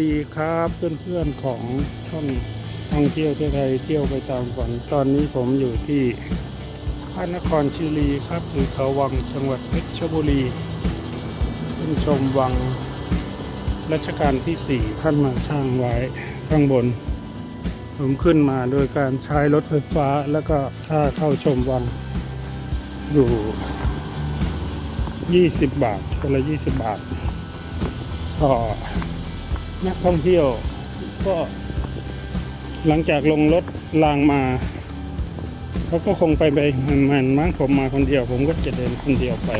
ดีครับเพื่อนๆของช่องท่องเที่ยวที่ไทยเที่ยวไปตามฝันตอนนี้ผมอยู่ที่พระนครชิรีครับหรือเขาวังจังหวัดเพชรบุรีขึ้นชมวังรัชกาลที่สี่ท่านมาช่างไว้ข้างบน ผมขึ้นมาโดยการใช้รถไฟฟ้าแล้วก็ค่าเข้าชมวังอยู่ 20 บาทคนละ 20 บาทก็ นักท่องเที่ยว ก็หลังจากลงรถรางมาเขาก็คงไปไปมันมั้งผมมาคนเดียว ผมก็จะเดินคนเดียวไป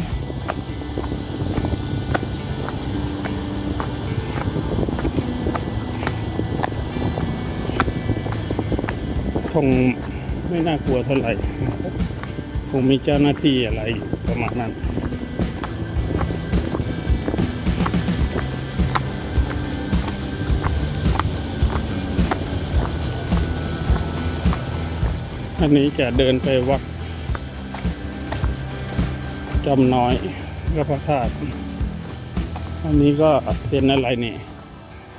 คงไม่น่ากลัวเท่าไหร่คงมีเจ้าหน้าที่อะไรประมาณนั้น อันนี้จะเดินไปวัดจำน้อยและพระธาตุอันนี้ก็เป็นอะไรเนี่ย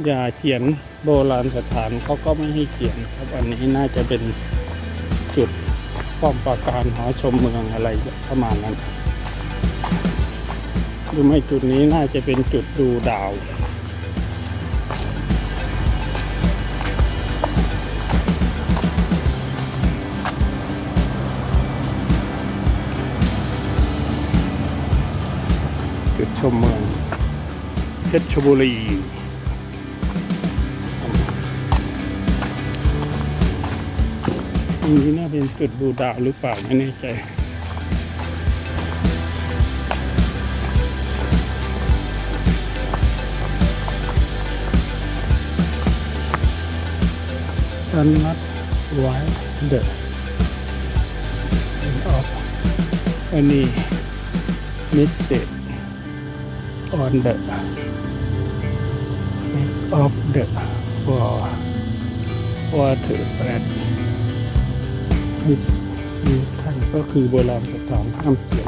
อย่าเขียนโบราณสถานเขาก็ไม่ให้เขียนครับอันนี้น่าจะเป็นจุดป้อมปราการหอชมเมืองอะไรประมาณนั้นหรือไม่จุดนี้น่าจะเป็นจุดดูดาว ชมเมืองเพชรชบุรีตรงนี้น่าเป็นจุดดูดาวหรือเปล่าไม่แน่ใจตันนัดไว้เดอะออกอันนี้ message on the back of the wall water at this ท่านก็คือโบราณสถานห้ามเขียน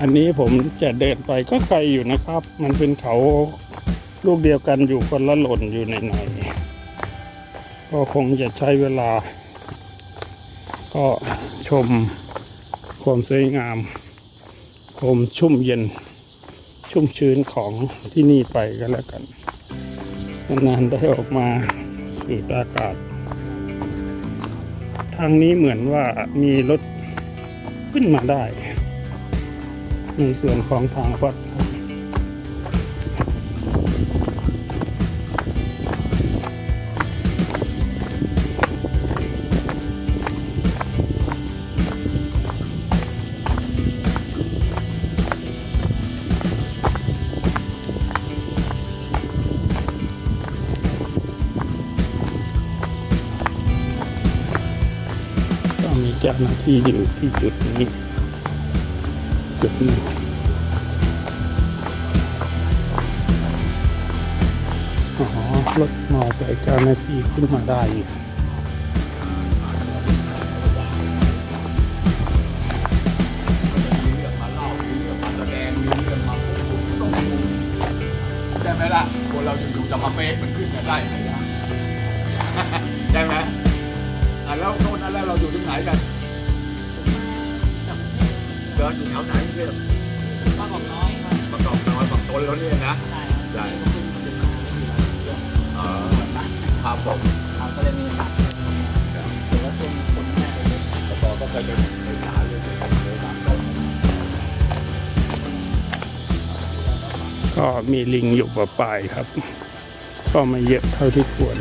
อันนี้ผมจะเดินไปก็ไกลอยู่นะครับ มันเป็นเขาลูกเดียวกันอยู่คนละหล่นอยู่ในหน่อยๆก็คงจะใช้เวลา ก็ชมความสวยงามความชุ่มเย็นชุ่มชื้นของที่นี่ไปก็แล้วกัน นานๆได้ออกมาสูดอากาศ ทางนี้เหมือนว่ามีรถขึ้นมาได้ ในส่วนของทางวัด เจ้าหน้าที่อยู่ที่จุดนี้ จุดนี้อ๋อรถมอไซค์เจ้าหน้าที่ขึ้นมาได้อยู่มีเรื่องมาเล่ามีเรื่องมาแสดงมีเรื่องมาพูดต้องดูใช่ไหมล่ะคนเราอยู่ๆจะมาเฟซมันขึ้นกันได้ไหมล่ะใช่ไหมอะแล้วโน่นนั่นแล้วเราอยู่ที่ไหนกัน เดินอยู่แถวไหนเพื่อนบางกอกน้อยครับประกอบน้อยฝั่งตนแล้วเนี่ยนะใช่ใช่ขึ้นมาไม่มีอะไรเยอะเออครับผมเขาก็เลยมีหรือว่าเป็นคนแม่เลยประกอบก็เคยเป็นเลขาเลยเลยถามต้นก็มีลิงอยู่ประปลายครับ ก็ไม่เยอะเท่าที่ควร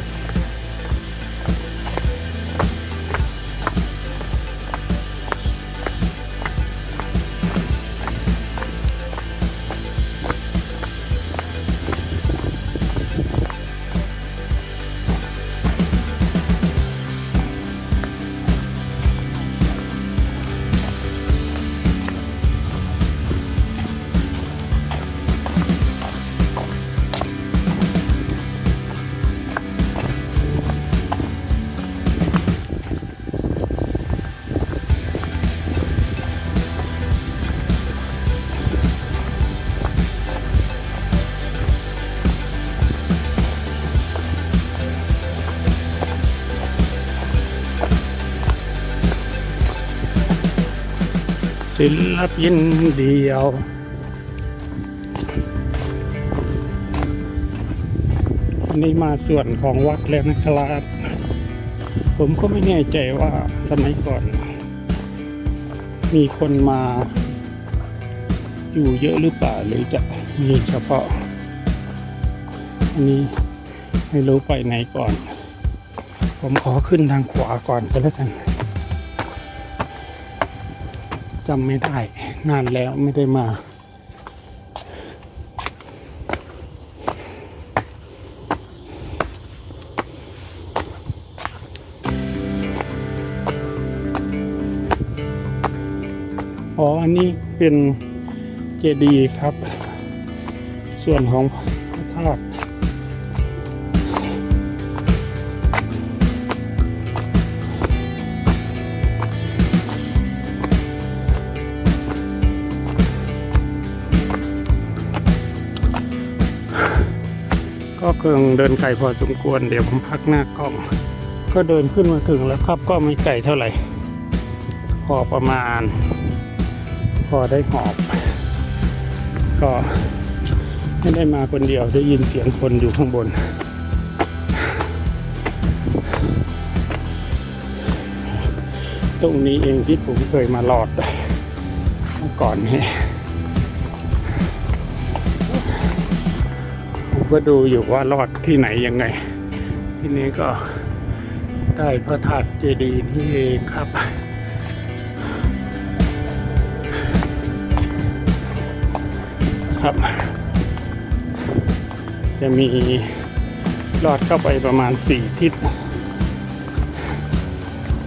ศิลปินเดียวอันนี้มาส่วนของวัดแล้วนะครับ ผมก็ไม่แน่ใจว่าสมัยก่อน มีคนมาอยู่เยอะหรือเปล่า หรือจะมีเฉพาะ อันนี้ไม่รู้ไปไหนก่อน ผมขอขึ้นทางขวาก่อนก็แล้วกัน จำไม่ได้ นานแล้วไม่ได้มาอ๋อ อันนี้เป็นเจดีย์ครับ ส่วนของพระธาตุ ก็เกิงเดินไกลพอสมควร เดี๋ยวผมพักหน้ากล้อง ก็เดินขึ้นมาถึงแล้วครับก็ไม่ไกลเท่าไหร่ พอประมาณ พอได้หอบ ก็ไม่ได้มาคนเดียวได้ยินเสียงคนอยู่ข้างบน ตรงนี้เองที่ผมเคยมาหลอดเมื่อก่อนนี่ ก็ดูอยู่ว่ารอดที่ไหนยังไง ที่นี้ก็ได้พระธาตุเจดีย์นี่เองครับครับ จะมีลอดเข้าไปประมาณสี่ทิศ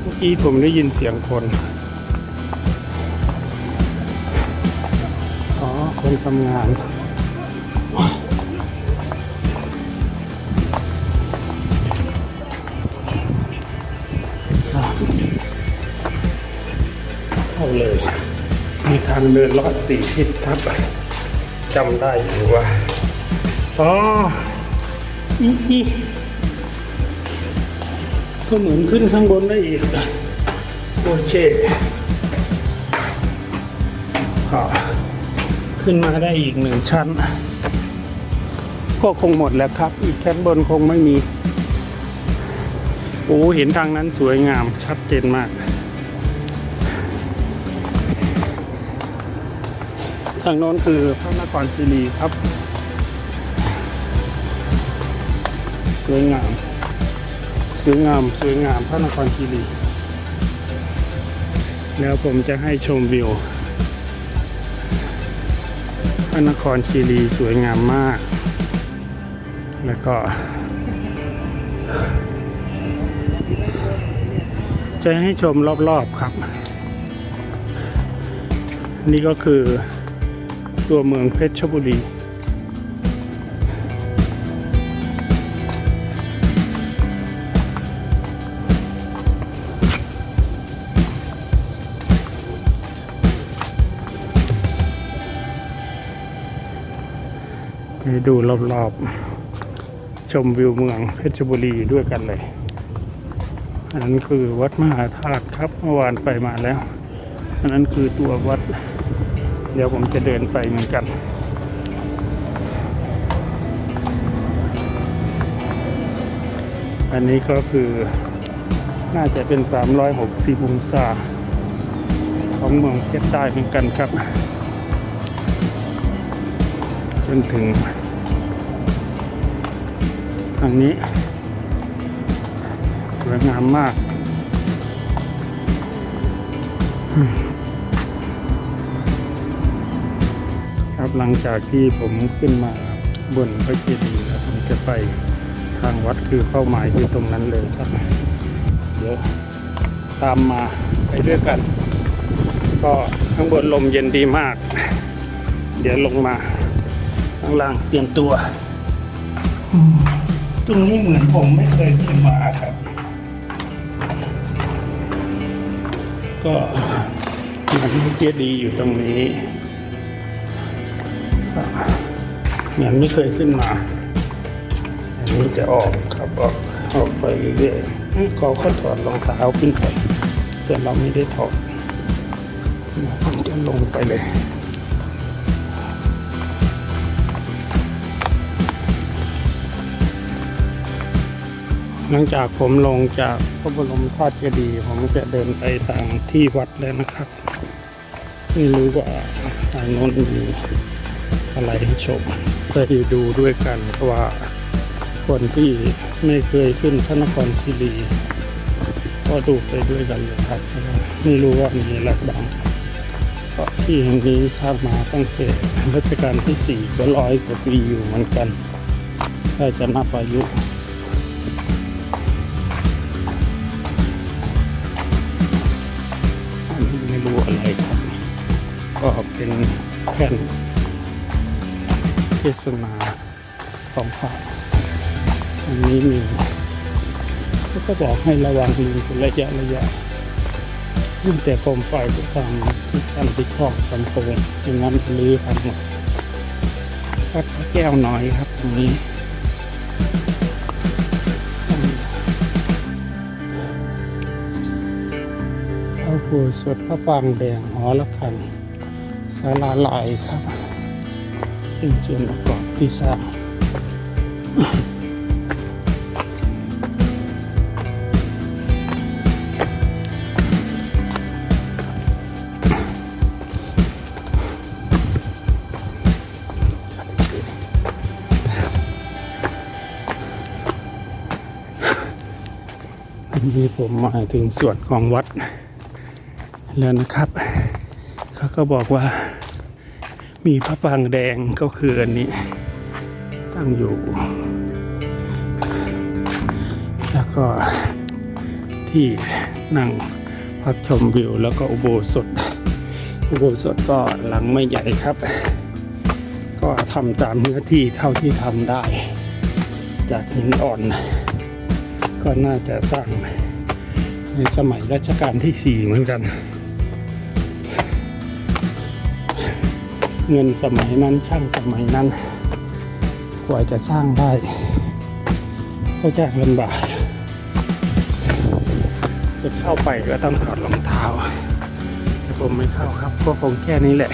เมื่อกี้ผมได้ยินเสียงคน อ๋อ คนทำงานางเดินลอดสี่ทิศครับจำได้อยู่ว่าอ๋ออีอีก็เหมือนขึ้นข้างบนได้อีกโอเคก็ขึ้นมาได้อีกหนึ่งชั้น ก็คงหมดแล้วครับ อีกชั้นบนคงไม่มี โอ้เห็นทางนั้นสวยงามชัดเจนมาก ทางโน้นคือพระนครศิรีครับสวยงามสวยงามสวยงามพระนครคีรีแล้วผมจะให้ชมวิวพระนครคีรีสวยงามมาก แล้วก็ จะให้ชมรอบๆครับ นี่ก็คือ ตัวเมืองเพชรบุรี ดูรอบๆ ชมวิวเมืองเพชรบุรีด้วยกันเลยอันนั้นคือวัดมหาธาตุครับเมื่อวานไปมาแล้ว อันนั้นคือตัววัด เดี๋ยวผมจะเดินไปเหมือนกันอันนี้ก็คือน่าจะเป็น 360องศาของเมืองเพชรใต้เหมือนกันครับ จนถึงทางนี้สวยงามมาก ครับหลังจากที่ผมขึ้นมาบนพระเจดีย์แล้วผมจะไปทางวัดคือเป้าหมายคือตรงนั้นเลยครับ เดี๋ยวตามมาไปด้วยกัน ก็ข้างบนลมเย็นดีมาก เดี๋ยวลงมาข้างล่างเตรียมตัว ตรงนี้เหมือนผมไม่เคยขึ้นมาครับ ก็มันเจดีย์อยู่ตรงนี้ เหมือนไม่เคยขึ้นมา อันนี้จะออกครับออกออกไปเรื่อยๆขาเขาถอดรองเท้าขึ้นไปแต่เราไม่ได้ถอดผมจะลงไปเลยหลังจากผมลงจากพระบรมธาตุเจดีย์ผมจะเดินไปทางที่วัดแล้วนะครับ ไม่รู้ว่าทางโน้นมี อะไรให้ชมไปดูด้วยกันว่าคนที่ไม่เคยขึ้นพระนครคีรีก็ดูไปด้วยกันเลยครับไม่รู้ว่ามีอะไรบ้างเพราะที่แห่งนี้สร้างมาตั้งแต่รัชกาลที่สี่ก็ร้อยกว่าปีอยู่เหมือนกันถ้าจะนับอายุอันนี้ไม่รู้อะไรครับ ก็เป็นแผ่น เทศนาของพระอันนี้มีเขาก็บอกให้ระวังลิงเป็นระยะระยะยิ่งแต่ผมไปก็ทางที่ท่านที่ครอบลำโพงอย่างนั้นลื้อพังหมดวัดแก้วน้อยครับตรงนี้พระผู้สดพระปางแดงหอละคังศาลาลายครับ เป็นส่วนประกอบที่สามนนี้ผมมาถึงส่วนของวัดแล้วนะครับ เขาก็บอกว่า มีพระปรางแดงก็คืออันนี้ ตั้งอยู่ แล้วก็ที่นั่งพักชมวิวแล้วก็อุโบสถ อุโบสถก็หลังไม่ใหญ่ครับ ก็ทำตามเนื้อที่เท่าที่ทำได้ จากหินอ่อน ก็น่าจะสร้างในสมัยรัชกาลที่สี่เหมือนกัน เงินสมัยนั้นช่างสมัยนั้นกว่าจะสร้างได้ ก็ยากลำบากจะเข้าไปก็ต้องถอดรองเท้าแต่ผมไม่เข้าครับก็คงแค่นี้แหละ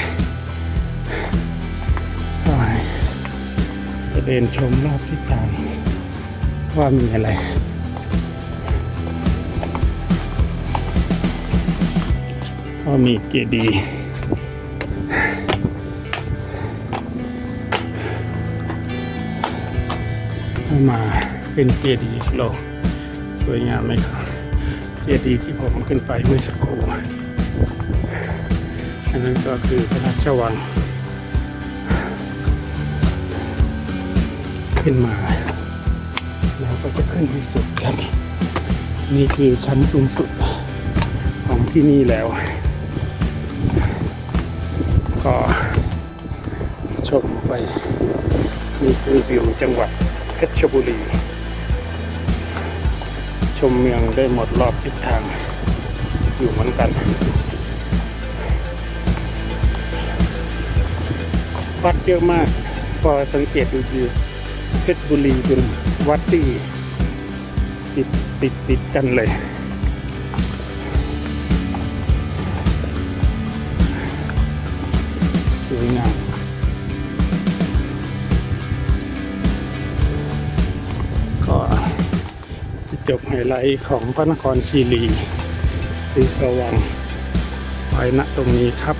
ก็จะเดินชมรอบทิศทางว่ามีอะไรก็มีเจดีย์ เข้ามาเป็นเจดีย์โลกสวยงามไหมครับ เจดีย์ที่ผมขึ้นไปเมื่อสักครู่อันนั้นก็คือพระราชวัง ขึ้นมา แล้วก็จะขึ้นไปสุดครับ นี่คือชั้นสูงสุดของที่นี่แล้ว ก็ชมไป นี่คือวิวจังหวัด เพชรบุรี ชมเมืองได้หมดรอบทิศทาง อยู่เหมือนกัน วัดเยอะมาก พอสังเกตดูดีเพชรบุรีเป็นวัดที่ติดติดติดกันเลย จบไฮไลท์ของพระนครคีรีคือระวังไว้ณตรงนี้ครับ